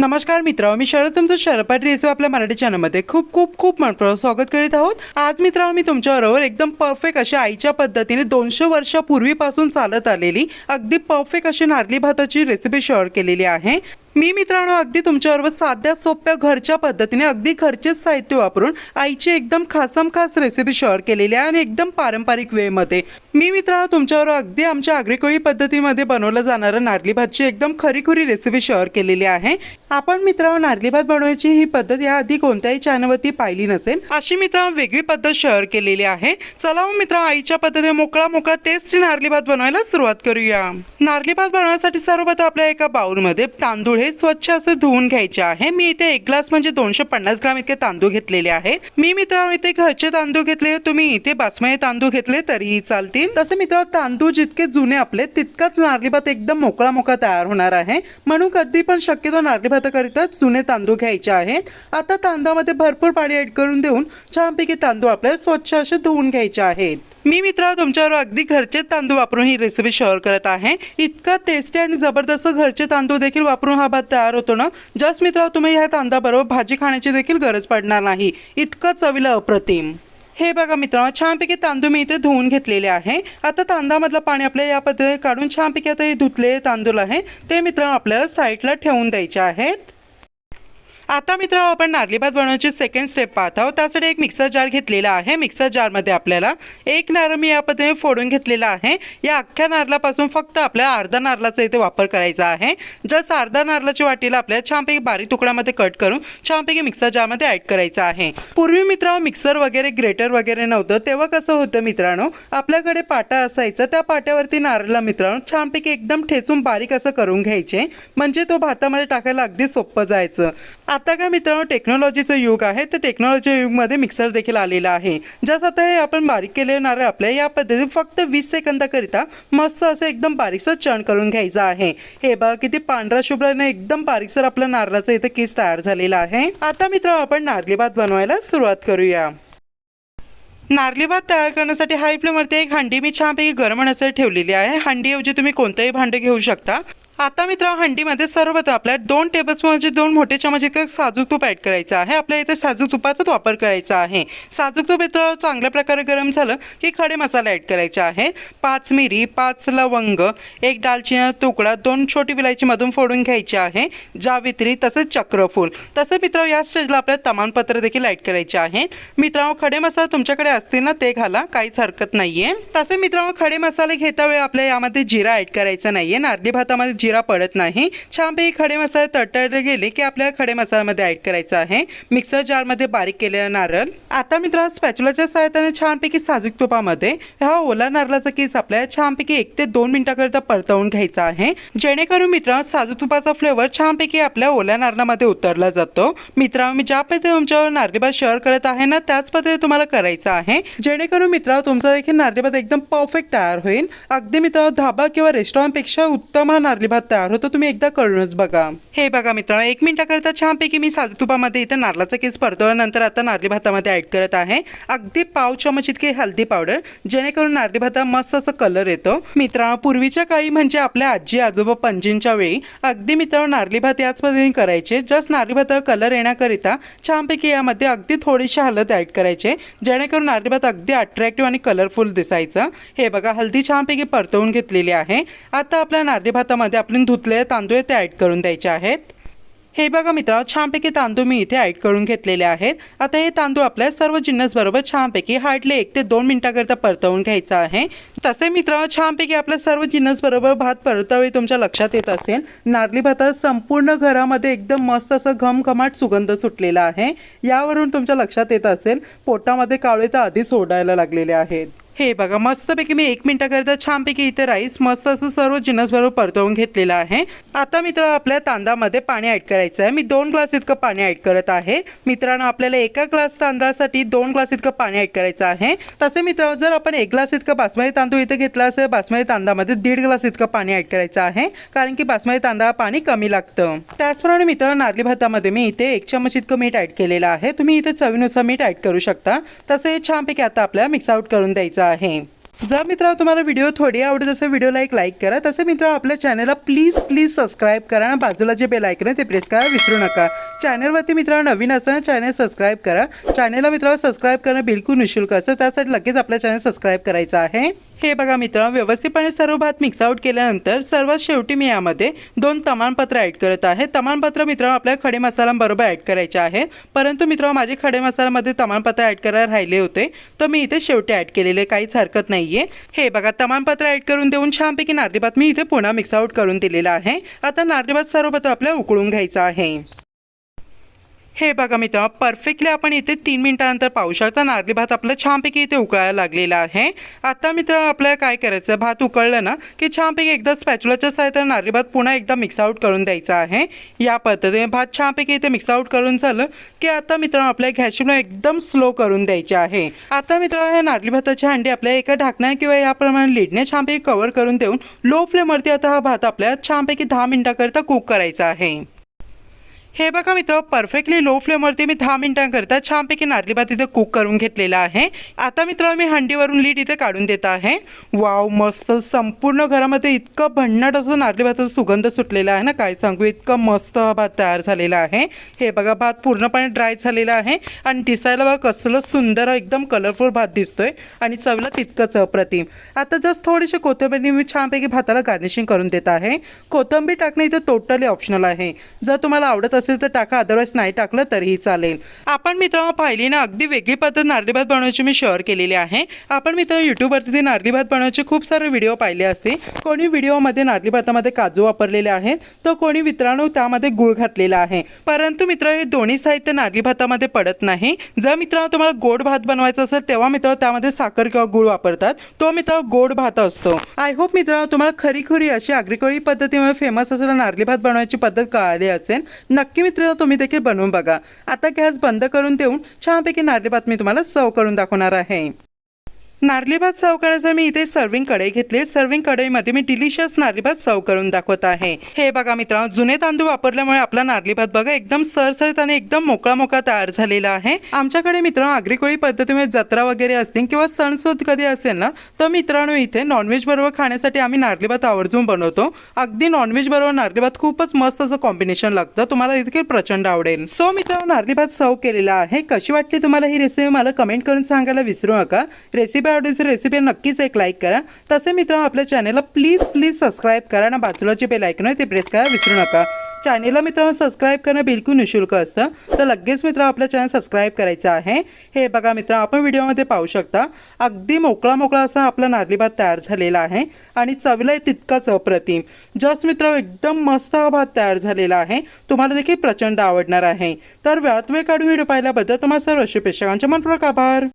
नमस्कार मित्र मी शरद तुमचं शरपाट रेसिपी आपल्या मराठी चॅनलमध्ये खूप खूप खूप मनपूर्वक स्वागत करीत आहोत. आज मित्रांनो मी तुमच्याबरोबर एकदम परफेक्ट अशा आईच्या पद्धतीने दोनशे वर्षापूर्वीपासून चालत आलेली अगदी परफेक्ट अशी नारली भाताची रेसिपी शेअर केलेली आहे. मी मित्रांनो अगदी तुमच्याबरोबर साध्या सोप्या घरच्या पद्धतीने अगदी घरचेच साहित्य वापरून आईची एकदम खासम खास रेसिपी शेअर केलेली आहे आणि एकदम पारंपरिक वेमध्ये मी मित्रांनो तुमच्याबरोबर अगदी आमच्या आग्रेकोळी पद्धतीमध्ये बनवलं जाणारं नारली भातची एकदम खरीखुरी रेसिपी शेअर केलेली आहे. आपण मित्रांनो नारली भात बनवायची ही पद्धत याआधी कोणत्याही चॅनलवरती पाहिली नसेल. अशी मित्रांनो वेगळी पद्धत शेअर केलेली आहे. चला मग मित्रांनो आईच्या पद्धतीने मोकळा मोकळा टेस्टी नारली भात बनवायला सुरुवात करूया. नारली भात बनवण्यासाठी सर्वप्रथम आपल्या एका बाउलमध्ये तांदूळ हे स्वच्छ असं धुवून घ्यायचे आहे. मी इथे एक ग्लास म्हणजे दोनशे पन्नास ग्राम इतके तांदूळ घेतलेले आहेत मी मित्रांनो इथे घरचे तांदूळ घेतले. तुम्ही इथे बासमती तांदूळ घेतले तरीही चालतील. तसे मित्रांनो तांदूळ जितके जुने आपले तितकाच नारली भात एकदम मोकळा मोकळा तयार होणार आहे. म्हणून कधी पण शक्यतो नारली भाताकरिता जुने तांदूळ घ्यायचे आहेत. आता तांदळामध्ये भरपूर पाणी ऍड करून देऊन छानपैकी तांदूळ आपल्याला स्वच्छ असे धुवून घ्यायचे आहेत. मी मित्र तुमच्यावर अगदी घरचे तांदूळ वापरून ही रेसिपी शेअर करत आहे. इतका टेस्टी आणि जबरदस्त घरचे तांदूळ देखील वापरून हा भात तयार होतो ना? जस्ट मित्र तुम्ही ह्या तांदळाबरोबर भाजी खाण्याची देखील गरज पडणार नाही. इतकं चवीला अप्रतिम. हे बघा मित्रांनो छानपैकी तांदूळ मी इथे धुवून घेतलेले आहे. आता तांदळामधलं पाणी आपल्याला या पद्धतीने काढून छानपैकी आता हे धुतलेले तांदूळ आहे. ते मित्रांनो आपल्याला साईडला ठेवून द्यायचे आहेत. आता मित्र आपण नारली भात बनवण्याची सेकंड स्टेप पाहत आहोत. त्यासाठी एक मिक्सर जार घेतलेला आहे. मिक्सर जारमध्ये आपल्याला एक नारळ मी या पद्धतीने फोडून घेतलेला आहे. या अख्ख्या नारळापासून फक्त आपल्याला अर्धा नारळाचा इथे वापर करायचा आहे. जस्ट अर्धा नारळाच्या वाटीला आपल्याला छानपैकी बारीक तुकड्यामध्ये कट करून छानपैकी मिक्सर जारमध्ये ॲड करायचं आहे. पूर्वी मित्रांनो मिक्सर वगैरे ग्रेटर वगैरे नव्हतं. तेव्हा कसं होतं मित्रांनो आपल्याकडे पाटा असायचा. त्या पाट्यावरती नारळला मित्रांनो छानपैकी एकदम ठेचून बारीक असं करून घ्यायचे. म्हणजे तो भातामध्ये टाकायला अगदी सोपं जायचं. आता काय मित्रांनो टेक्नॉलॉजीचं युग आहे तर टेक्नॉलॉजी युगमध्ये मिक्सर देखील आलेला आहे. जसं आता हे आपण बारीक केलेले नारळ आपल्या या पद्धतीने फक्त वीस सेकंदाकरिता मस्त असं एकदम बारीकसं चण करून घ्यायचं आहे. हे बघा किती पांढरा शुभ्राने एकदम बारीकसर आपलं नारळाचं इथं केस तयार झालेला आहे. आता मित्रांनो आपण नारली भात बनवायला सुरुवात करूया. नारली भात तयार करण्यासाठी हाय फ्लेमवरती एक हांडी मी छानपैकी गरम होण्यासाठी ठेवलेली आहे. हांडीऐवजी तुम्ही कोणतंही भांडं घेऊ शकता. आता मित्र हंडीमध्ये सर्वप्रथम आपल्याला दोन टेबलस्पूनचे दोन मोठे चमच इतकं साजूक तूप ॲड करायचं आहे. आपल्या इथे साजूक तुपाचाच वापर करायचा आहे. साजूक तूप मित्र चांगल्या प्रकारे गरम झालं की खडे मसाला ॲड करायचे आहे. पाच मिरी पाच लवंग एक दालचिनी तुकडा दोन छोटी विलायची मधून फोडून घ्यायची आहे. जावित्री तसेच चक्रफूल. तसं मित्र या स्टेजला आपल्याला तमानपत्र देखील ॲड करायचे आहे. मित्रांनो खडे मसाला तुमच्याकडे असतील ना ते घाला. काहीच हरकत नाहीये. तसे मित्रांनो खडे मसाले घेता वेळी आपल्या यामध्ये जिरा ॲड करायचा नाहीये. नारली भातामध्ये जिरा पडत नाही. छानपैकी खडे मसाले तडतडले गेले की आपल्या खडे मसाल्यामध्ये ॲड करायचं आहे. मिक्सर जारमध्ये बारीक केलेला नारळ. आता मित्रांनो स्पॅच्युलाच्या सहाय्याने छानपैकी साजूक तुपामध्ये हा ओला नारळाचा केस आपल्याला छानपैकी एक ते दोन मिनिटाकरिता परतवून घ्यायचा आहे. जेणेकरून मित्रांनो साजूक तुपाचा फ्लेवर छानपैकी आपल्या ओल्या नारळामध्ये उतरला जातो. मित्रांनो मी ज्या पद्धतीने तुमच्यावर नारळी शेअर करत आहे ना त्याच पद्धतीने तुम्हाला करायचं आहे. जेणेकरून मित्रांनो तुमचा देखील नारळीबाद एकदम परफेक्ट तयार होईल. अगदी मित्रांनो धाबा किंवा रेस्टॉरंटपेक्षा उत्तम हा नारळी भात तयार होतो तुम्ही एकदा करूनच बघा. हे बघा मित्रांनो एक मिनिटाकरता छानपैकी मी साजूक तुपामध्ये इथे नारळाचा केस परतवल्यानंतर आता नारळी भातामध्ये ॲड करत आहे. अगदी पाव चमच इतकी हल्दी पावडर जेणेकरून नारळी भाता मस्त असं कलर येतो. मित्रांनो पूर्वीच्या काळी म्हणजे आपल्या आजी आजोबा पंजींच्या वेळी अगदी मित्रांनो नारळी भात याच पद्धतीने करायचे. जस्ट नारळी भातावर कलर येण्याकरिता छानपैकी यामध्ये अगदी थोडीशी हळद ॲड करायचे जेणेकरून नारळी भात अगदी अट्रॅक्टिव्ह आणि कलरफुल दिसायचं. हे बघा हल्दी छानपैकी परतवून घेतलेली आहे. आता आपल्या नारळी भातामध्ये आपण धुतलेले तांदूळ आहे ते ॲड करून द्यायचे आहेत. हे बघा मित्रांनो छानपैकी तांदूळ मी इथे ॲड करून घेतलेले आहेत. आता हे तांदूळ आपल्या सर्व जिन्नसबरोबर छानपैकी हार्डली एक ते दोन मिनटाकरिता परतवून घ्यायचं आहे. तसे मित्रांनो छानपैकी आपल्या सर्व जिन्नसबरोबर भात परतावेळी तुमच्या लक्षात येत असेल. नारली भातात संपूर्ण घरामध्ये एकदम मस्त असं घमघमाट सुगंध सुटलेला आहे. यावरून तुमच्या लक्षात येत असेल पोटामध्ये कावळे तर आधीच ओढायला लागलेले आहेत. हे बघा मस्तपैकी मी एक मिनिटाकरिता छानपैकी इथे राईस मस्त असं सर्व जिन्नस बरोबर परतवून घेतलेलं आहे. आता मित्र आपल्या तांदळामध्ये पाणी ॲड करायचं आहे. मी दोन ग्लास इतकं पाणी ॲड करत आहे. मित्रांनो आपल्याला एका ग्लास तांदळासाठी दोन ग्लास इतकं पाणी ॲड करायचं आहे. तसे मित्रांनो जर आपण एक ग्लास इतकं बासमती तांदूळ इथे घेतला असेल बासमती तांदळामध्ये दीड ग्लास इतकं पाणी ॲड करायचं आहे कारण की बासमती तांदळा पाणी कमी लागतं. त्याचप्रमाणे मित्रांनो नारली भातामध्ये मी इथे एक चमच इतकं मीठ ॲड केलेलं आहे. तुम्ही इथे चवीनुसार मीठ ॲड करू शकता. तसे छानपैकी आता आपल्याला मिक्स आउट करून द्यायचं आहे. जर मित्रा तुम्हाला व्हिडिओ थोडी आवडत असेल व्हिडिओला एक लाईक करा. तसे मित्र आपल्या चॅनलला प्लीज प्लीज सबस्क्राईब करा आणि बाजूला जे बेल ऐकणं ते प्रेस करा विसरू नका. चॅनलवरती मित्र नवीन असताना चॅनल सबस्क्राईब करा. चॅनलला मित्रांनो सबस्क्राईब करणं बिलकुल निशुल्क असतं. त्यासाठी लगेच आपल्या चॅनल सबस्क्राईब करायचं आहे. हे बघा मित्र व्यवस्थितपणे सर्व भात मिक्स आउट केल्यानंतर सर्वात शेवटी मी यामध्ये दोन तमानपत्र ॲड करत आहे. तमानपत्र मित्र आपल्या खडे मसाल्यांबरोबर ॲड करायचे आहेत. परंतु मित्र माझे खडे मसाल्यामध्ये तमानपत्र ॲड करायला राहिले होते. तर मी इथे शेवटी ॲड केलेले काहीच हरकत नाही आहे हे बघा तमानपत्र ॲड करून देऊन छानपैकी नार्दीभात मी इथे पुन्हा मिक्स आउट करून दिलेला आहे. आता नारदीभात सर्वप्रथम आपल्याला उकळून घ्यायचा आहे. हे बघा मित्र परफेक्टली आपण इथे तीन मिनिटानंतर पाहू शकता. नारळी भात आपलं छानपैकी इथे उकळायला लागलेला आहे. आता मित्र आपल्याला काय करायचं भात उकळलं ना की छानपैकी एकदा स्पॅच्युलाच्या तर नारळी भात पुन्हा एकदा मिक्स आउट करून द्यायचा आहे. या पद्धतीने भात छानपैकी इथे मिक्स आउट करून झालं की आता मित्र आपल्या गॅसला एकदम स्लो करून द्यायचे आहे. आता मित्र हे नारळी भाताची हंडी आपल्या एका ढाकण्या किंवा याप्रमाणे लिडने छानपैकी कव्हर करून देऊन लो फ्लेमवरती आता हा भात आपल्याला छानपैकी दहा मिनिटाकरिता कुक करायचा आहे. हे बघा मित्र परफेक्टली लो फ्लेमवरती मी दहा मिनिटांकरता छानपैकी नारली भात इथे कुक करून घेतलेला आहे. आता मित्र मी हंडीवरून लीड इथे काढून देत आहे. वाव मस्त संपूर्ण घरामध्ये इतकं भन्नाट असं नारली भाताचा सुगंध सुटलेला आहे ना? काय सांगू इतकं मस्त भात तयार झालेला आहे. हे बघा भात पूर्णपणे ड्राय झालेला आहे. आणि दिसायला बघा कसलं सुंदर एकदम कलरफुल भात दिसतोय. आणि चवलं तितकंच अप्रतिम. आता जस्ट थोडीशी कोथिंबीर मी छानपैकी भाताला गार्निशिंग करून देत आहे. कोथिंबीर टाकणं इथे टोटली ऑप्शनल आहे. जर तुम्हाला आवडत असेल तर टाका अदरवाईज नाही टाकलं तरीही चालेल. आपण मित्रांनो पाहिली ना अगदी वेगळी पद्धत नारळी भात बनवायची मी शेअर केलेली आहे. आपण मित्र यूट्यूबवरती ते नारळी भात बनवायचे खूप सारे व्हिडिओ पाहिले असते कोणी व्हिडिओमध्ये नारळी भातामध्ये काजू वापरलेले आहेत तर कोणी मित्रांनो त्यामध्ये गुळ घातलेला आहे. परंतु मित्र हे दोन्ही साहित्य नारळी भातामध्ये पडत नाही. जर मित्रांनो तुम्हाला गोड भात बनवायचा असेल तेव्हा मित्र त्यामध्ये साखर किंवा गुळ वापरतात. तो मित्र गोड भात असतो. आय होप मित्रांनो तुम्हाला खरीखुरी अशी आग्रिकोळी पद्धतीमुळे फेमस असलेला नारळी भात बनवायची पद्धत कळाली असेल. नक्की मित्र तुम्ही देखील बनवून बघा. आता गॅस बंद करून देऊन छानपैकी नारळी भात मी तुम्हाला सर्व करून दाखवणार आहे. नारलीभात सर्व मी इथे सर्विंग कढई घेतली. सर्विंग कढईमध्ये मी डिलिशियस नारलीभात सर्व करून दाखवत आहे. हे बघा मित्रांनो जुने तांदूळ वापरल्यामुळे आपला नारलीभात बघा एकदम सरसरीत आणि एकदम मोकळा मोकळा तयार झालेला आहे. आमच्याकडे मित्रांनो आग्रिकोळी पद्धतीमुळे जत्रा वगैरे असतील किंवा सणसूद कधी असेल ना तर मित्रांनो इथे नॉनव्हेज बरोबर खाण्यासाठी आम्ही नारलीभात आवर्जून बनवतो. अगदी नॉनव्हेज बरोबर नारलीभात खूपच मस्त असं कॉम्बिनेशन लागतं. तुम्हाला देखील प्रचंड आवडेल. सो मित्रांनो नारलीभात सर्व केलेला आहे. कशी वाटली तुम्हाला ही रेसिपी मला कमेंट करून सांगायला विसरू नका. रेसिपी आवडीची रेसिपी नक्कीच एक लाईक करा. तसे मित्रांनो आपल्या चॅनेलला प्लीज प्लीज सबस्क्राईब करा आणि बाजूला जे बेल ऐकणं ते प्रेस करा विसरू नका. चॅनेलला मित्रांनो सबस्क्राईब करणं बिलकुल निशुल्क असतं. तर लगेच मित्र आपल्या चॅनल सबस्क्राईब करायचं आहे. हे बघा मित्र आपण व्हिडिओमध्ये पाहू शकता अगदी मोकळा मोकळा असा आपला नारली भात तयार झालेला आहे आणि चवीला तितकाच अप्रतिम. जस्ट मित्र एकदम मस्त हा भात तयार झालेला आहे. तुम्हाला देखील प्रचंड आवडणार आहे. तर वेळात वेळ काढून व्हिडिओ पाहिल्याबद्दल तुम्हाला सर्व अशी प्रेक्षकांचे मनपूर्वक आभार.